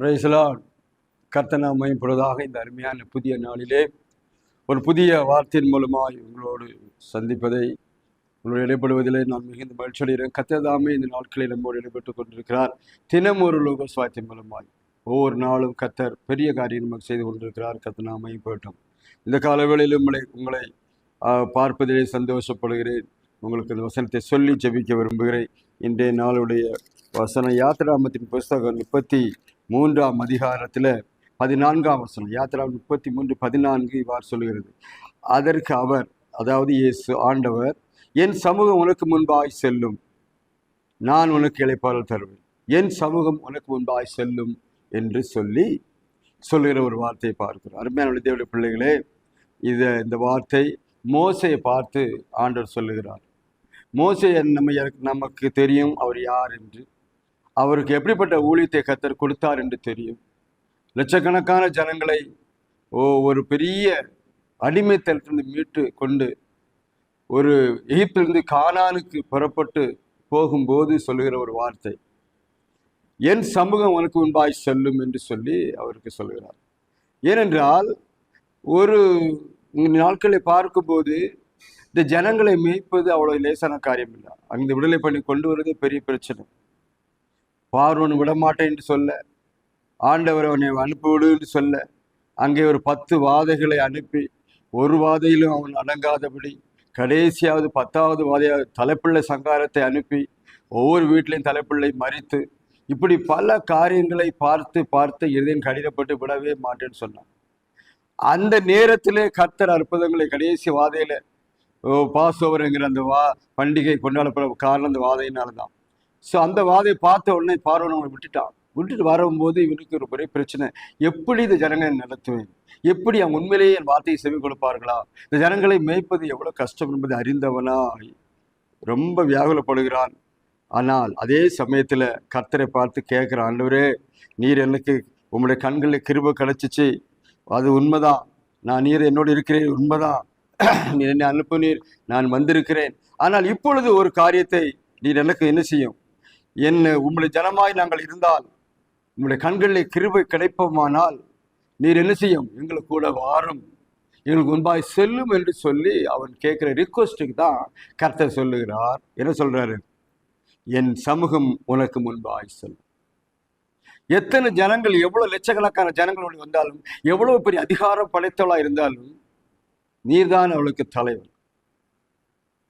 பிரைசலால் கர்த்தனாமை பொழுதாக இந்த அருமையான புதிய நாளிலே ஒரு புதிய வார்த்தையின் மூலமாய் உங்களோடு சந்திப்பதை உங்களோடு இடைப்படுவதிலே நான் மிகுந்த மகிழ்ச்சி அடைகிறேன். கத்ததாமே இந்த நாட்களில் நம்மோடு இடைப்பட்டுக் கொண்டிருக்கிறார். தினம் ஒரு லோக சுவாத்தியம் மூலமாய் ஒவ்வொரு நாளும் கத்தர் பெரிய காரியம் நமக்கு செய்து கொண்டிருக்கிறார். கத்தனாமை போயிட்டோம் இந்த காலவேளையில் உங்களை உங்களை பார்ப்பதிலே சந்தோஷப்படுகிறேன். உங்களுக்கு இந்த வசனத்தை சொல்லி ஜெபிக்க விரும்புகிறேன். இன்றைய நாளுடைய வசன யாத்திராமத்தின் புஸ்தகம் முப்பத்தி மூன்றாம் அதிகாரத்தில் பதினான்காம் வசனம் யாத்திரா முப்பத்தி மூன்று பதினான்கு இவ்வாறு சொல்கிறது. அதற்கு அவர் அதாவது இயேசு ஆண்டவர் என் சமூகம் உனக்கு முன்பாய் செல்லும். நான் உனக்கு இழைப்பாளர் தருவேன். என் சமூகம் உனக்கு முன்பாய் செல்லும் என்று சொல்லி சொல்லுகிற ஒரு வார்த்தையை பார்க்கிறோம். அருமையான தேவடைய பிள்ளைகளே இதை இந்த வார்த்தை மோசையை பார்த்து ஆண்டவர் சொல்லுகிறார். மோசை நம்ம நமக்கு தெரியும் அவர் யார் என்று. அவருக்கு எப்படிப்பட்ட ஊழியத்தை கத்தர் கொடுத்தார் என்று தெரியும். லட்சக்கணக்கான ஜனங்களை ஓ ஒரு பெரிய அடிமைத்தனத்திலிருந்து மீட்டு கொண்டு ஒரு எகிப்திலிருந்து கானானுக்கு புறப்பட்டு போகும்போது சொல்லுகிற ஒரு வார்த்தை. என் சமூகம் உனக்கு முன்பாய் செல்லும் என்று சொல்லி அவருக்கு சொல்கிறார் ஏனென்றால் ஒரு நாட்களை பார்க்கும்போது இந்த ஜனங்களை மேய்ப்பது அவ்வளோ லேசான காரியம் இல்லை அங்கே விடுதலை பண்ணி கொண்டு வருவதே பெரிய பிரச்சனை. பார்வன் விடமாட்டேன் என்று சொல்ல ஆண்டவர் அவனை அனுப்பிவிடு என்று சொல்ல அங்கே ஒரு பத்து வாதைகளை அனுப்பி ஒரு வாதையிலும் அவன் அடங்காதபடி கடைசியாவது பத்தாவது வாதையாவது தலைப்பிள்ளை சங்காரத்தை அனுப்பி ஒவ்வொரு வீட்டிலையும் தலைப்பிள்ளை மறித்து இப்படி பல காரியங்களை பார்த்து பார்த்து எதையும் கடினப்பட்டு விடவே மாட்டேன்னு சொன்னான். அந்த நேரத்திலே கர்த்தர் அற்புதங்களை கடைசி வாதையில் பாஸ் ஓவருங்கிற அந்த வா பண்டிகை கொண்டாடப்பட காரணம் அந்த வாதையினால்தான். ஸோ அந்த வாதையை பார்த்த உடனே பார்வன் அவனை விட்டுட்டான். விட்டுட்டு வரும்போது இவனுக்கு ஒரு பெரிய பிரச்சனை. எப்படி இந்த ஜனங்களை நடத்துவேன்? எப்படி அவங்க உண்மையிலேயே என் வார்த்தையை செவி கொடுப்பார்களா? இந்த ஜனங்களை மேய்ப்பது எவ்வளோ கஷ்டம் என்பதை அறிந்தவனாய் ரொம்ப வியாகுலப்படுகிறான். ஆனால் அதே சமயத்தில் கர்த்தரை பார்த்து கேட்குற ஆண்டவரே நீர் எனக்கு உங்களுடைய கண்களில் கிருப கிடச்சிச்சு. அது உண்மைதான். நான் நீர் என்னோடு இருக்கிறேன். உண்மைதான். நீர் என்னை அனுப்பு நீர் நான் வந்திருக்கிறேன். ஆனால் இப்பொழுது ஒரு காரியத்தை நீர் எனக்கு என்ன செய்யும்? என்ன உம்முடைய ஜனமாய் நாங்கள் இருந்தால் உங்களுடைய கண்களில் கிருபை கிடைப்போமானால் நீர் என்ன செய்யும்? எங்களுக்கு கூட வாரும். எங்களுக்கு முன்பாய் செல்லும் என்று சொல்லி அவன் கேட்குற ரிக்வஸ்ட்டுக்கு தான் கர்த்தர் சொல்லுகிறார். என்ன சொல்றாரு? என் சமூகம் உனக்கு முன்பாய் செல்லும். எத்தனை ஜனங்கள் எவ்வளவு லட்சக்கணக்கான ஜனங்களோடு வந்தாலும் எவ்வளவு பெரிய அதிகாரம் படைத்தவளாக இருந்தாலும் நீர்தான் அவளுக்கு தலைவர்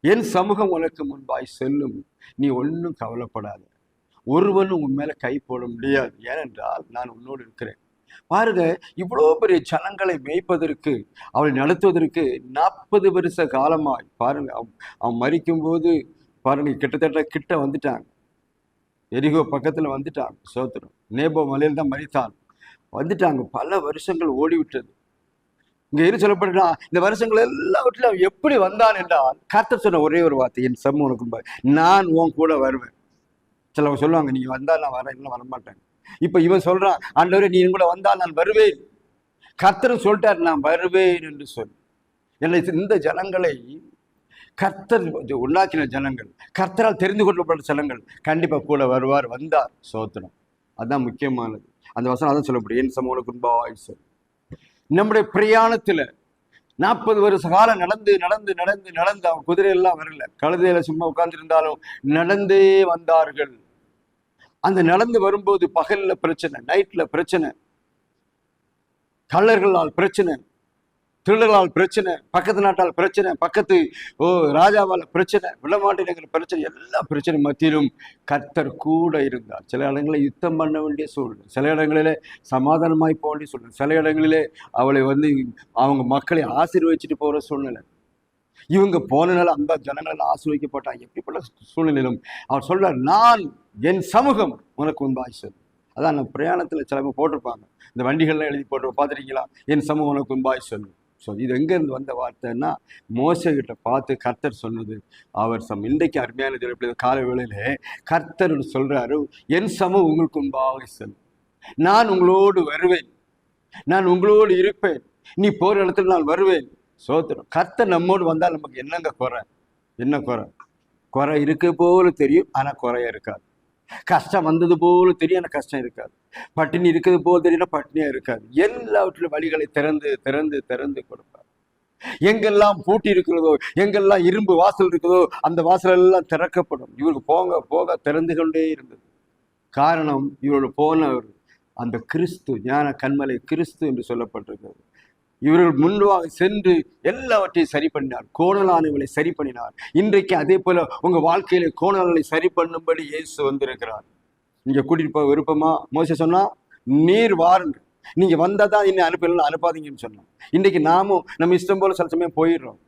என் சமூகம் உனக்கு முன்பாய் செல்லும். நீ ஒன்றும் கவலைப்படாத. ஒருவனும் உன் மேலே கை போட முடியாது. ஏனென்றால் நான் உன்னோடு இருக்கிறேன். பாருங்க இவ்வளோ பெரிய ஜனங்களை மேய்ப்பதற்கு அவளை நடத்துவதற்கு நாற்பது வருஷ காலமாய். பாருங்க அவன் அவன் மறிக்கும்போது பாருங்க கிட்டத்தட்ட கிட்ட வந்துட்டாங்க. எரிகோ பக்கத்தில் வந்துட்டாங்க சோத்திரம். நேபோ மலையில் தான் மறித்தான் வந்துட்டாங்க பல வருஷங்கள் ஓடிவிட்டது. இங்கே எது சொல்லப்படுறா இந்த வருஷங்கள் எல்லாவற்றிலும் அவன் எப்படி வந்தான் என்றால் கர்த்தர் சொன்ன ஒரே ஒரு வார்த்தை என் சமூகம் நான் உன் கூட வருவேன். சிலவங்க சொல்லுவாங்க நீங்க வந்தால் நான் வரேன் இல்லை வரமாட்டேன் இப்போ இவன் சொல்றான் ஆண்டவரே நீ கூட வந்தால் நான் வருவேன். கர்த்தர் சொல்லிட்டார் நான் வருவேன் என்று சொல் என்னை இந்த ஜனங்களை கர்த்தர் உண்டாக்கின ஜனங்கள் கர்த்தரால் தெரிந்து கொள்ளப்பட்ட ஜனங்கள் கண்டிப்பாக கூட வருவார் வந்தார் சோத்திரம். அதான் முக்கியமானது. அந்த வசனம் அதான் சொல்லப்படும் என் சமூக குன்பாய் சொல் நம்முடைய பிரயாணத்துல நாற்பது வருஷ காலம் நடந்து நடந்து நடந்து நடந்து அவன் குதிரையெல்லாம் வரல. கழுதையில் சும்மா உட்கார்ந்துருந்தாலும் நடந்தே வந்தார்கள். அந்த நடந்து வரும்போது பகல்ல பிரச்சனை நைட்ல பிரச்சனை கள்ளர்களால் பிரச்சனை திருடர்களால் பிரச்சனை பக்கத்து நாட்டால் பிரச்சனை பக்கத்து ஓ ராஜாவால் பிரச்சனை விடமாட்டினங்கள் பிரச்சனை எல்லா பிரச்சனை மத்தியிலும் கர்த்தர் கூட இருந்தார். சில இடங்களில் யுத்தம் பண்ண வேண்டிய சூழ்நிலை சில இடங்களிலே சமாதானமாய் போக வேண்டிய சூழ்நிலை சில இடங்களிலே அவளை வந்து அவங்க மக்களை ஆசீர்வதிச்சுட்டு போகிற சூழ்நிலை. இவங்க போனனால அந்த ஜனங்கள் ஆசிரியப்பட்டாங்க எப்படிப்பட்ட சூழ்நிலையிலும் அவர் சொல்றார் நான் என் சமூகம் உனக்கு முன்பாய் சொல் அதான் நம்ம பிரயாணத்தில் சிலவங்க போட்டிருப்பாங்க. இந்த வண்டிகள்லாம் எழுதி போட்டு பார்த்துருக்கீங்களா? என் சமூகம் உனக்கு முன்பாய் சொல்லும். ஸோ இது எங்கேருந்து வந்த வார்த்தைன்னா மோசகிட்ட பார்த்து கர்த்தர் சொன்னது அவர் சம் இன்றைக்கு அருமையான எப்படி கால வேளையில் கர்த்தர் சொல்கிறாரு என் சமூகம் உங்களுக்கு முன்பாக செல்லும். நான் உங்களோடு வருவேன். நான் உங்களோடு இருப்பேன். நீ போகிற இடத்துல நான் வருவேன். சோத்திரம். கர்த்த நம்மோடு வந்தால் நமக்கு என்னங்க குறை? என்ன குறை? குறை இருக்கு போல தெரியும் ஆனா குறைய இருக்காது. கஷ்டம் வந்தது போல தெரியான கஷ்டம் இருக்காது. பட்டினி இருக்கிறது போல தெரியும்னா பட்டினியா இருக்காது. எல்லாவற்றிலும் வழிகளை திறந்து திறந்து திறந்து கொடுப்பார். எங்கெல்லாம் பூட்டி இருக்கிறதோ எங்கெல்லாம் இரும்பு வாசல் இருக்குதோ அந்த வாசல் எல்லாம் திறக்கப்படும். இவருக்கு போக போக திறந்து கொண்டே இருந்தது. காரணம் இவரோட போனவர் அந்த கிறிஸ்து ஞான கண்மலை கிறிஸ்து என்று சொல்லப்பட்டிருக்கிறது. இவர்கள் முன்பாக சென்று எல்லாவற்றையும் சரி பண்ணினார் கோணலானவர்களை சரி பண்ணினார் இன்றைக்கு அதே போல உங்க வாழ்க்கையில கோணல்களை சரி பண்ணும்படி இயேசு வந்திருக்கிறார். இங்க கூட்டிட்டு போக விருப்பமா? மோச சொன்னா நீர் வாருங்க நீங்க வந்தாதான் இன்னும் அனுப்பலாம் அனுப்பாதீங்கன்னு சொன்னோம் இன்றைக்கு நாமும் நம்ம இஷ்டம் போல சில சமயம் போயிடுறோம்.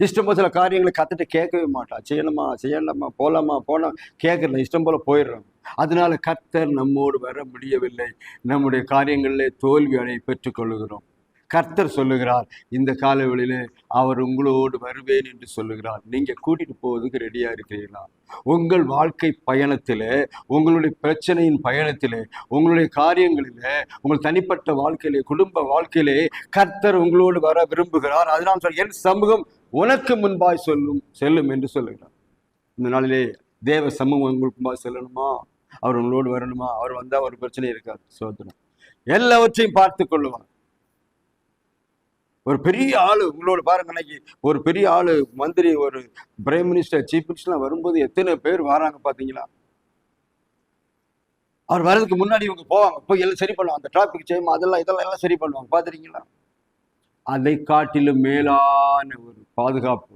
இஷ்டம் போல சில காரியங்களை கத்துட்டு கேட்கவே மாட்டோம் செய்யணுமா? செய்யலாமா? போலாமா? போனா கேட்கல இஷ்டம் போல போயிடுறோம். அதனால கர்த்தர் நம்மோடு வர முடியவில்லை. நம்முடைய காரியங்களிலே தோல்வி அடைய பெற்றுக்கொள்ளுகிறோம். கர்த்தர் சொல்லுகிறார் இந்த காலவெளியிலே அவர் உங்களோடு வருவேன் என்று சொல்லுகிறார். நீங்க கூட்டிட்டு போவதுக்கு ரெடியா இருக்கிறீர்களா? உங்கள் வாழ்க்கை பயணத்தில் உங்களுடைய பிரச்சனையின் பயணத்திலே உங்களுடைய காரியங்களில் உங்கள் தனிப்பட்ட வாழ்க்கையிலே குடும்ப வாழ்க்கையிலே கர்த்தர் உங்களோடு வர விரும்புகிறார். அதனால் சொல் என் சமூகம் உனக்கு முன்பாய் சொல்லும் செல்லும் என்று சொல்லுகிறார். இந்த நாளிலே தேவ சமூகம் உங்களுக்கு முன்பாய் செல்லணுமா? அவர் உங்களோடு வரணுமா? அவர் வந்தால் ஒரு பிரச்சனை இருக்காது. சோதனை. எல்லாவற்றையும் பார்த்து கொள்ளுவார். ஒரு பெரிய ஆளு. உங்களோட பாருங்க இன்னைக்கு ஒரு பெரிய ஆளு மந்திரி ஒரு பிரைம் மினிஸ்டர் சீஃப் மினிஸ்டர்லாம் வரும்போது எத்தனை பேர் வராங்க பாத்தீங்களா? அவர் வர்றதுக்கு முன்னாடி இவங்க போவாங்க. போய் எல்லாம் சரி பண்ணுவாங்க. அந்த டிராபிக் செய்யும் அதெல்லாம் இதெல்லாம் எல்லாம் சரி பண்ணுவாங்க. பாத்துறீங்களா அதை காட்டிலும் மேலான ஒரு பாதுகாப்பு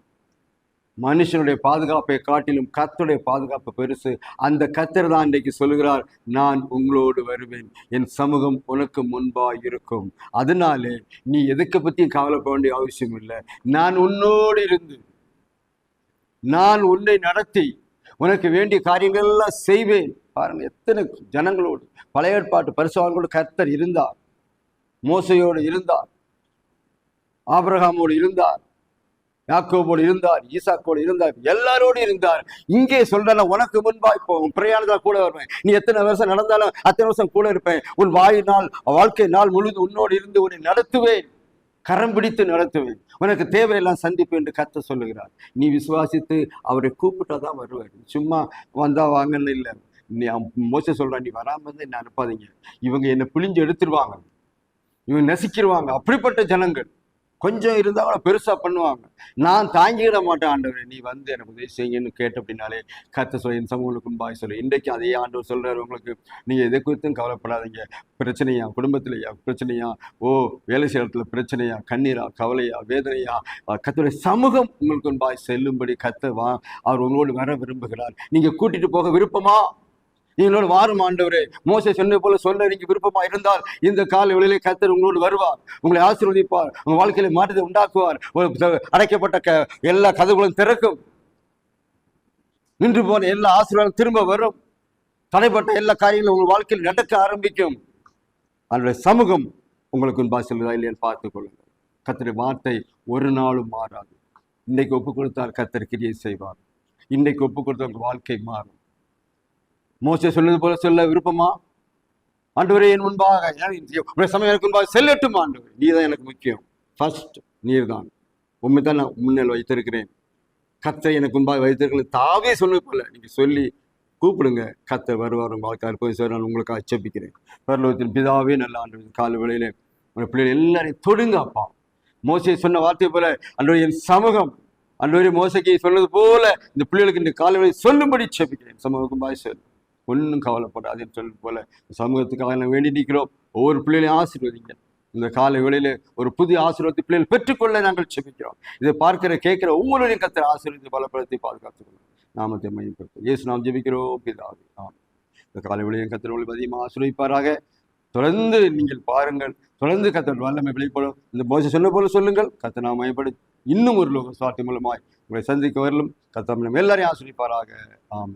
மனுஷனுடைய பாதுகாப்பை காட்டிலும் கத்தருடைய பாதுகாப்பு பெருசு. அந்த கத்தர் தான் இன்றைக்கு சொல்கிறார் நான் உங்களோடு வருவேன். என் சமூகம் உனக்கு முன்பாக இருக்கும். அதனாலே நீ எதுக்கு பத்தியும் கவலைப்பட வேண்டிய அவசியம் இல்லை. நான் உன்னோடு இருந்து நான் உன்னை நடத்தி உனக்கு வேண்டிய காரியங்கள் எல்லாம் செய்வேன். பாருங்க எத்தனை ஜனங்களோடு பழைய ஏற்பாட்டு பரிசுகளோடு கர்த்தர் இருந்தார். மோசையோடு இருந்தார். ஆபிரகாமோடு இருந்தார். யாக்கோபோடு இருந்தார் ஈசாக்கோடு இருந்தார் எல்லாரோடு இருந்தார். இங்கே சொல்றேன் உனக்கு முன்பா இப்போ உன் பிரயாணத்துல கூட வருவேன். நீ எத்தனை வருஷம் நடந்தாலும் அத்தனை வருஷம் கூட இருப்பேன். உன் வாயினால் வாழ்க்கை நாள் முழுது உன்னோடு இருந்து உன்னை நடத்துவேன். கரம் பிடித்து நடத்துவேன். உனக்கு தேவையெல்லாம் சந்திப்பு என்று கத்த சொல்லுகிறார். நீ விசுவாசித்து அவரை கூப்பிட்டாதான் வருவார் சும்மா வந்தா வாங்கன்னு இல்லை. நீ மோச சொல்றான் நீ வராமல் இருந்தா என்ன அனுப்பாதீங்க. இவங்க என்னை புளிஞ்சு எடுத்துருவாங்க. இவங்க நசிக்கிடுவாங்க அப்படிப்பட்ட ஜனங்கள். கொஞ்சம் இருந்தால் கூட பெருசாக பண்ணுவாங்க. நான் தாங்கிட மாட்டேன் ஆண்டவர். நீ வந்து எனக்கு உதவி செய்யுன்னு கேட்ட அப்படின்னாலே கத்த சொல்லி என் சமூகங்களுக்கும் பாய் சொல்லு இன்றைக்கு அதே ஆண்டவர் சொல்கிறார் உங்களுக்கு. நீங்கள் எதை குறித்தும் கவலைப்படாதீங்க. பிரச்சனையா குடும்பத்திலையா பிரச்சனையா ஓ வேலை செய்யறதுல இடத்துல பிரச்சனையா கண்ணீரா கவலையா வேதனையா கத்தோடைய சமூகம் உங்களுக்கு பாய் செல்லும்படி கத்த வா அவர் உங்களோடு வர விரும்புகிறார். நீங்கள் கூட்டிகிட்டு போக விருப்பமா? நீங்களோடு வாரும் ஆண்டவரே. மோசை சொன்ன போல சொல்ல நீங்க விருப்பமா இருந்தால் இந்த கால வெளியிலே கத்தர் உங்களோடு வருவார். உங்களை ஆசீர்வதிப்பார். உங்க வாழ்க்கையில மாற்றத்தை உண்டாக்குவார். அடைக்கப்பட்ட க எல்லா கதவுகளும் திறக்கும். நின்று போன எல்லா ஆசீர்வாதம் திரும்ப வரும். தடைப்பட்ட எல்லா காரியங்களும் உங்கள் வாழ்க்கையில் நடக்க ஆரம்பிக்கும். அதனுடைய சமூகம் உங்களுக்கு முன்பாக இல்லையா இல்லையான்னு பார்த்துக் கொள்ளுங்கள். கத்தருடைய வார்த்தை ஒரு நாளும் மாறாது. இன்னைக்கு ஒப்பு கொடுத்தால் கத்தர் கிரியை செய்வார். இன்னைக்கு ஒப்பு கொடுத்தால் உங்கள் வாழ்க்கை மாறும். மோசை சொன்னது போல சொல்ல விருப்பமா? ஆண்டவரே என் முன்பாக சமயம் எனக்கு முன்பாக செல்லட்டும் ஆண்டவர். நீ தான் எனக்கு முக்கியம். ஃபர்ஸ்ட் நீர் தான் உண்மை தான் நான் முன்னில் வைத்திருக்கிறேன். கத்தை எனக்கு முன்பாக வைத்திருக்கிறது. தாவே சொன்னது போல. நீங்க சொல்லி கூப்பிடுங்க. கத்தை வருவார் உங்க வாழ்க்கை அற்புதம் சார் நான் உங்களுக்கு அச்சபிக்கிறேன் பரலோகத்தின் பிதாவே நல்ல ஆண்டு கால வேளையிலே உங்க பிள்ளைகள் எல்லாரையும் தொடுங்க அப்பா. மோசை சொன்ன வார்த்தை போல அன்றைய என் சமூகம். அன்றைய மோசைக்கு சொன்னது போல இந்த பிள்ளைகளுக்கு இந்த காலவேளை சொல்லும்படி செபிக்கிறேன் சமூகம் பாய் சொல்லு ஒன்றும் கவலைப்படாதுன்னு சொல்லும் போல. சமூகத்துக்காக நான் வேண்டி நிற்கிறோம். ஒவ்வொரு பிள்ளைகளையும் ஆசீர்வதிங்க இந்த காலை வேளையில் ஒரு புதிய ஆசீர்வாதத்தை பிள்ளைகள் பெற்றுக்கொள்ள நாங்கள் செபிக்கிறோம். இதை பார்க்கிற கேட்கிற ஒவ்வொருவரையும் கத்திர ஆசீர்வதித்து பலப்படுத்தி பாதுகாத்துக்கணும் நாமத்தை மையப்படுத்தும் இயேசு நாம் ஜெபிக்கிறோம் பிதாவே ஆமென். இந்த காலை வேளையும் கத்திர உங்களுக்கு அதிகமாக ஆசீர்வதிப்பாராக. தொடர்ந்து நீங்கள் பாருங்கள். தொடர்ந்து கத்தர் வல்லமை வெளிப்படும் இந்த போஜை சொன்ன போல சொல்லுங்கள். கத்த நாம் மையப்படுத்தி இன்னும் ஒரு லோக சாட்டி மூலமாய் உங்களை சந்திக்க வரலும் கத்தம் எல்லாரையும் ஆசிரிப்பாராக ஆமாம்